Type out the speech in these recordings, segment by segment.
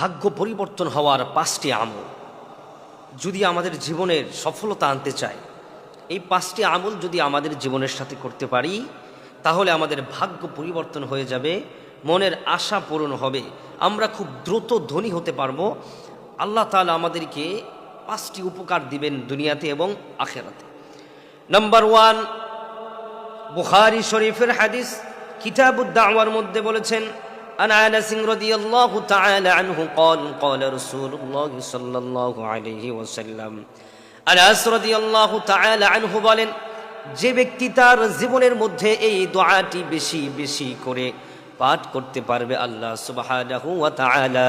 ভাগ্য পরিবর্তন হওয়ার পাঁচটি আমল। যদি আমাদের জীবনের সফলতা আনতে চাই, এই পাঁচটি আমল যদি আমাদের জীবনের সাথে করতে পারি, তাহলে আমাদের ভাগ্য পরিবর্তন হয়ে যাবে, মনের আশা পূরণ হবে। আমরা খুব দ্রুত ধনী হতে পারব। আল্লাহ তালা আমাদেরকে পাঁচটি উপকার দিবেন দুনিয়াতে এবং আখেরাতে। নাম্বার ওয়ান বুখারি শরীফের হাদিস কিতাবুদ্দাওয়ার মধ্যে বলেছেন عن انس رضي الله تعالى عنه قال قال رسول الله صلى الله عليه وسلم আনাস রাদিয়াল্লাহু তাআলা আনহু বলেন যে ব্যক্তি তার জীবনের মধ্যে এই দোয়াটি বেশি বেশি করে পাঠ করতে পারবে আল্লাহ সুবহানাহু ওয়া তাআলা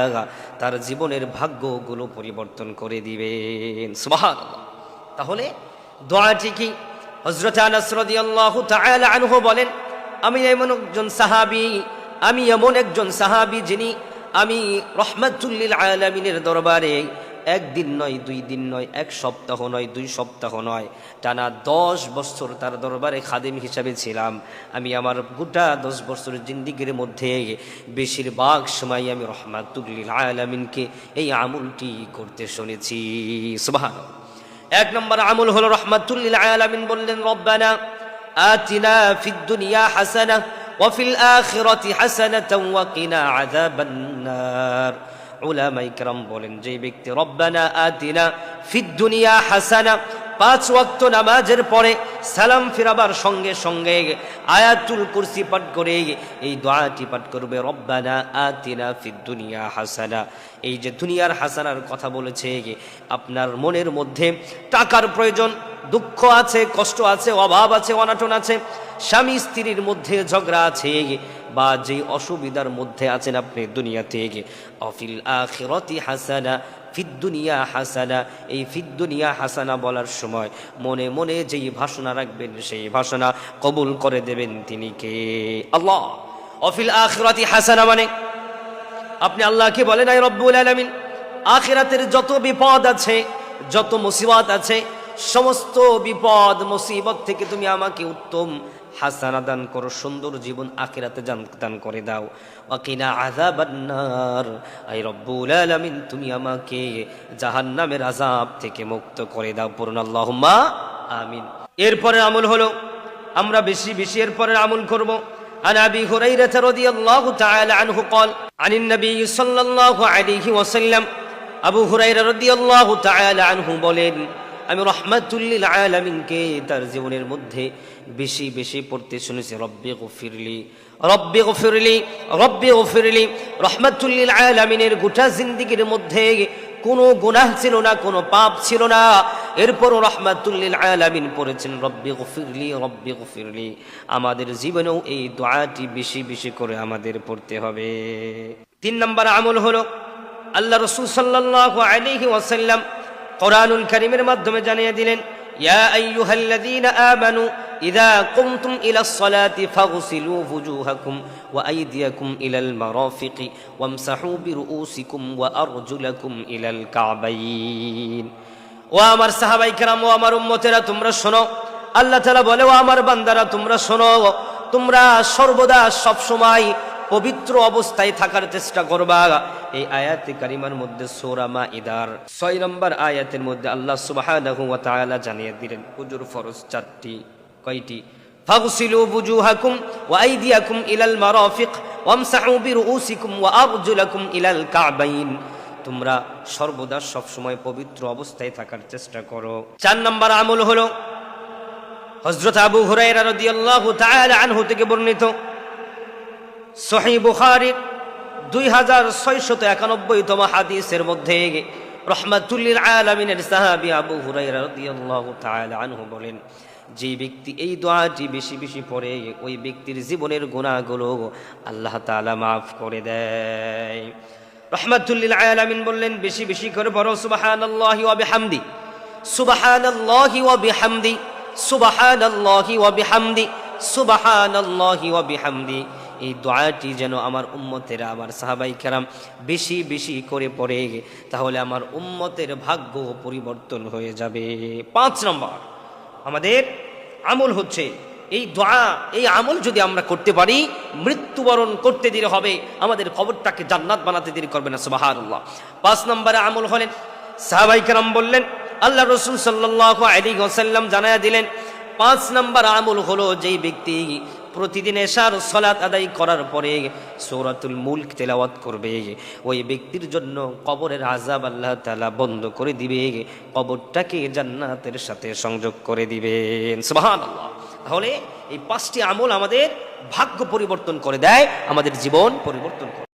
তার জীবনের ভাগ্যগুলো পরিবর্তন করে দিবেন সুবহানাল্লাহ তাহলে দোয়াটি কি হজরত আনাস রাদিয়াল্লাহু তাআলা আনহু বলেন আমি এমন একজন সাহাবী আমি এমন একজন সাহাবী যিনি আমি রহমাতুল্লিল আলামিনের দরবারে একদিন নয়, দুই দিন নয়, এক সপ্তাহ নয়, দুই সপ্তাহ নয়, টানা দশ বছর তার দরবারে খাদেম হিসাবে ছিলাম। আমি আমার গোটা দশ বছরের জিন্দিগির মধ্যে বেশিরভাগ সময় আমি রহমাতুল্লিল আলামিনকে এই আমুলটি করতে শুনেছি। সুবহান এক নম্বর আমল হলো রহমাতুল্লিল আলামিন বললেন, রব্বানা আতিনা ফিদ দুনিয়া হাসানা وفي الآخرة حسنة وقنا عذاب النار. নার উলামা ইকরাম বলেন যে ব্যক্তি রব্বানা আতিনা ফিদ দুনিয়া হাসানা, পাঁচ ওয়াক্ত নামাজের পরে সালাম ফিরাবার সঙ্গে সঙ্গে আয়াতুল কুরসি পাঠ করে এই দোয়াটি পাঠ করবে, রব্বানা আতিনা ফিদ দুনিয়া হাসানা। এই যে দুনিয়ার হাসানার কথা বলেছে, আপনার মনের মধ্যে টাকার প্রয়োজন দুঃখ আছে, কষ্ট আছে, অভাব আছে, অনাটন আছে। স্বামী স্ত্রীর মধ্যে ঝগড়া আছে। বা যে অসুবিধার মধ্যে আছেন আপনি দুনিয়াতে। অফিল আখিরতি হাসানা ফিদ্দুনিয়া হাসানা। এই ফিদ্দুনিয়া হাসানা বলার সময় মনে মনে যেই ভাষণা রাখবেন, সেই ভাষণা কবুল করে দেবেন তিনি কে? আল্লাহ। অফিল আখিরতি হাসানা মানে আপনি আল্লাহকে বলেন আই রব্বুল আলামিন, আখিরাতের যত বিপদ আছে, যত মুসিবত আছে সমস্ত বিপদ মুসিবত থেকে তুমি আমাকে উত্তম হাসানা দান করো সুন্দর জীবন আখিরাতে জান- দান করে দাও ওয়াকিনা আযাবান্নার আই রব্বুল আলামিন তুমি আমাকে জাহান্নামের আযাব থেকে মুক্ত করে দাও পূর্ণ আল্লাহুম্মা আমিন এরপরে আমল হলো আমরা বেশি বেশি এরপরে আমল করব عن ابي هريره رضي الله تعالى عنه قال عن النبي صلى الله عليه وسلم আবু হুরাইরা রাদিয়াল্লাহু তাআলা আনহু বলেন আমি রহমাতুল্লিল আলামিনকে তার জীবনের মধ্যে বেশি বেশি পড়তে শুনেছি। রব্বি গফিরলি রব্বি গফিরলি রব্বি গফিরলি। রহমাতুল্লিল আলামিনের গোটা জিন্দিগির মধ্যে কোনো গুনাহ ছিল না, কোনো পাপ ছিল না। এরপরও রহমাতুল্লিল আলামিন পড়েছেন, রব্বি গফিরলি রব্বি গফিরলি। আমাদের জীবনেও এই দোয়াটি বেশি বেশি করে আমাদের পড়তে হবে। তিন নম্বর আমল হলো, আল্লাহ রসুল সাল্লাল্লাহু আলাইহি ওয়াসাল্লাম কোরআনুল কারীমের মাধ্যমে জানিয়ে দিলেন, ইয়া আইয়ুহাল্লাযীনা আমানু ইযা কুমতুম ইলাস সালাতি ফাগসিলু ওয়া আইদিয়াকুম ইলাল মারাফিকি ওয়ামসাহু বিরুউসিকুম ওয়া আরজুলাকুম ইলাল কাবাইন। ও আমার সাহাবাই ও আমার উম্মতেরা, তোমরা শোনো, আল্লাহ বলে, ও আমার বান্দারা, তোমরা শোনো, তোমরা সর্বদা সব সময় পবিত্র অবস্থায় থাকার চেষ্টা করবা। এই আয়াতে কারিমার মধ্যে সোরামা ইদার ছয় নম্বর আয়াতের মধ্যে আল্লাহ তাআলা জানিয়ে দিলেন, হুজুর ফরজ চারটি, কয়টি? ওয়া আইদিয়াকুম ইলাল মারাফিক ওয়ামসাহু বিরুউসিকুম ওয়া আরজুলাকুম ইলাল কাবাইন। তোমরা সর্বদা সব সময় পবিত্র অবস্থায় থাকার চেষ্টা করো। চার নম্বর আমল হলো, হযরত আবু হুরায়রা রাদিয়াল্লাহু তাআলা আনহু থেকে বর্ণিত সহি বুখারির দুই হাজার ছয়শত একানব্বইতম হাদিসের মধ্যে রহমাতুল্লিল আলমিনের সাহাবি আবু আনহু বলেন, যে ব্যক্তি এই দোয়াটি বেশি বেশি পড়ে, ওই ব্যক্তির জীবনের গুণাগুলো আল্লাহ তাআলা মাফ করে দেয়। রহমাতুল্লিল আলামিন বললেন, বেশি বেশি করে পড়ো, সুবহানাল্লাহি ওয়া বিহামদি, সুবহানাল্লাহি ওয়া বিহামদি, সুবহানাল্লাহি ওয়া বিহামদি, সুবহানাল্লাহি ওয়া বিহামদি। এই দোয়াটি যেন আমার উম্মতেরা, আমার সাহাবাই কেরাম বেশি বেশি করে পড়ে, তাহলে আমার উম্মতের ভাগ্য পরিবর্তন হয়ে যাবে। পাঁচ নম্বর, আমাদের আমল হচ্ছে, এই দোয়া, এই আমল যদি আমরা করতে পারি, মৃত্যুবরণ করতে দিলে হবে, আমাদের খবরটাকে জান্নাত বানাতে দিলে করবে না, সুবাহানুল্লাহ। পাঁচ নম্বরে আমল হলেন সাহাবাইকারাম বললেন, আল্লাহ রসুল সাল্লাহ আলী ওসাল্লাম জানায়া দিলেন, পাঁচ নম্বর আমল হলো যেই ব্যক্তি প্রতিদিন এসার সলাত আদায় করার পরে সৌরাতুল মুল্ক তেলাওয়াত করবে। ওই ব্যক্তির জন্য কবরের আজাব আল্লাহ তালা বন্ধ করে দিবে। কবরটাকে জান্নাতের সাথে সংযোগ করে দিবেন। তাহলে এই পাঁচটি আমল আমাদের ভাগ্য পরিবর্তন করে দেয়, আমাদের জীবন পরিবর্তন করে